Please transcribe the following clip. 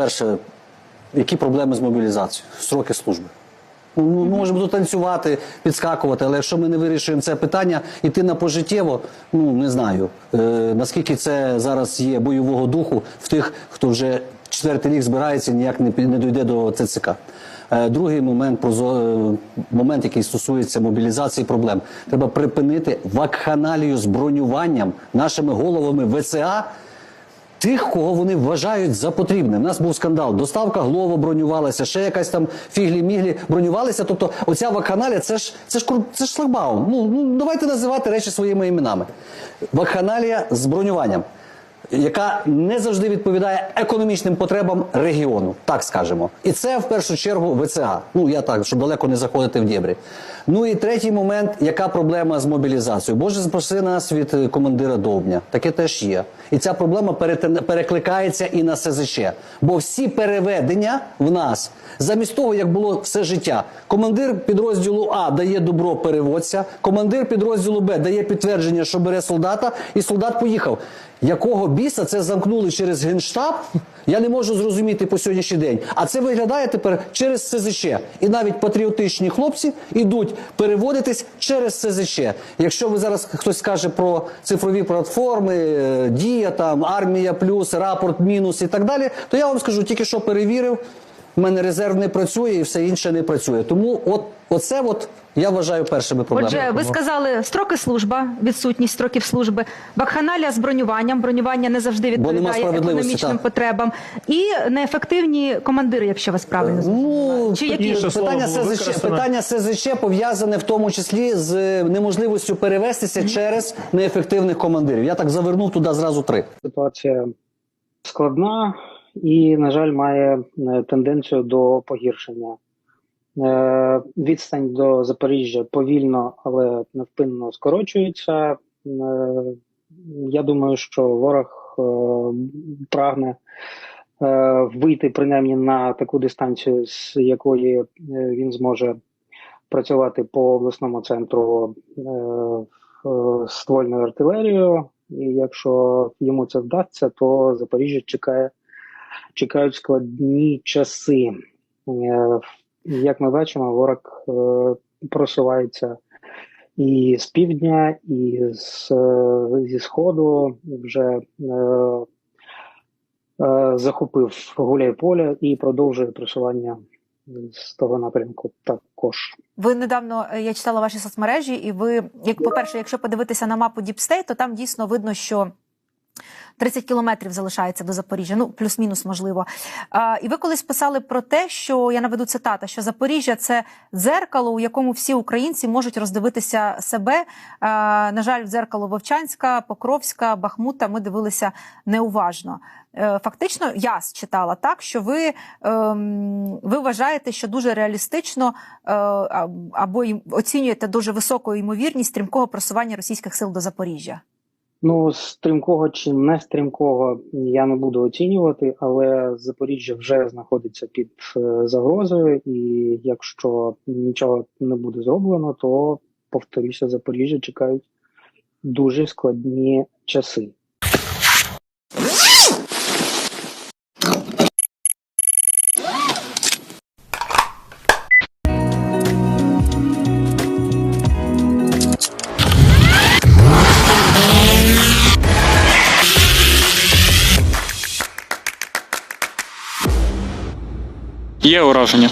Перше, які проблеми з мобілізацією? Сроки служби. Ну, можемо тут танцювати, підскакувати, але якщо ми не вирішуємо це питання, іти на пожиттєво, ну не знаю, е, наскільки це зараз є бойового духу в тих, хто вже четвертий рік збирається ніяк не, не дойде до ЦЦК. Е, Другий момент, е, момент, який стосується мобілізації проблем. Треба припинити вакханалію з бронюванням нашими головами ВЦА тих, кого вони вважають за потрібне. У нас був скандал. Доставка Глово бронювалася, ще якась там фіглі-міглі бронювалися. Тобто, оця вакханалія, це ж це ж це ж шлагбаум. Ну, ну давайте називати речі своїми іменами. Вакханалія з бронюванням. Яка не завжди відповідає економічним потребам регіону, так скажемо, і це в першу чергу ВЦА. Ну я так, щоб далеко не заходити в дєбрі. Ну і третій момент, яка проблема з мобілізацією? Боже, спаси нас від е, командира Довбня. Таке теж є. І ця проблема перекликається і на СЗЧ. Бо всі переведення в нас, замість того, як було все життя, командир підрозділу А дає добро переводця, командир підрозділу Б дає підтвердження, що бере солдата, і солдат поїхав. Якого біса це замкнули через генштаб? Я не можу зрозуміти по сьогоднішній день. А це виглядає тепер через СЗЧ. І навіть патріотичні хлопці йдуть переводитись через СЗЧ. Якщо ви зараз хтось скаже про цифрові платформи, е, дія там, армія плюс, рапорт мінус і так далі, то я вам скажу, тільки що перевірив. У мене резерв не працює і все інше не працює. Тому от оце от я вважаю першими проблемами. Отже, ви сказали строки служба, відсутність строків служби, вакханалія з бронюванням. Бронювання не завжди відповідає економічним так. потребам, і неефективні командири, якщо вас правильно. Ну, Чи які питання СЗЧ, питання СЗЧ пов'язане в тому числі з е, неможливістю перевестися через неефективних командирів. Я так завернув туди зразу три. Ситуація складна і, на жаль, має е, тенденцію до погіршення. Е, Відстань до Запоріжжя повільно, але невпинно скорочується. Е, Я думаю, що ворог прагне вийти принаймні на таку дистанцію, з якої він зможе працювати по обласному центру ствольною артилерією. І якщо йому це вдасться, то Запоріжжя чекає, чекають складні часи. Е, Як ми бачимо, ворог е, просувається і з півдня, і з, е, зі сходу вже захопив Гуляйполе і продовжує просування з того напрямку також. Ви недавно я читала ваші соцмережі, і ви, як по-перше, якщо подивитися на мапу Діпстей, то там дійсно видно, що 30 кілометрів залишається до Запоріжжя, ну плюс-мінус можливо. А, і ви колись писали про те, що я наведу цитата, що Запоріжжя це дзеркало, у якому всі українці можуть роздивитися себе. А, на жаль, в дзеркало Вовчанська, Покровська, Бахмута ми дивилися неуважно. Е, Фактично, я читала так, що ви, ем, ви вважаєте, що дуже реалістично е, або оцінюєте дуже високу ймовірність стрімкого просування російських сил до Запоріжжя. Ну, стрімкого чи не стрімкого я не буду оцінювати, але Запоріжжя вже знаходиться під е, загрозою, і якщо нічого не буде зроблено, то повторюся, Запоріжжя чекають дуже складні часи. Є ураження.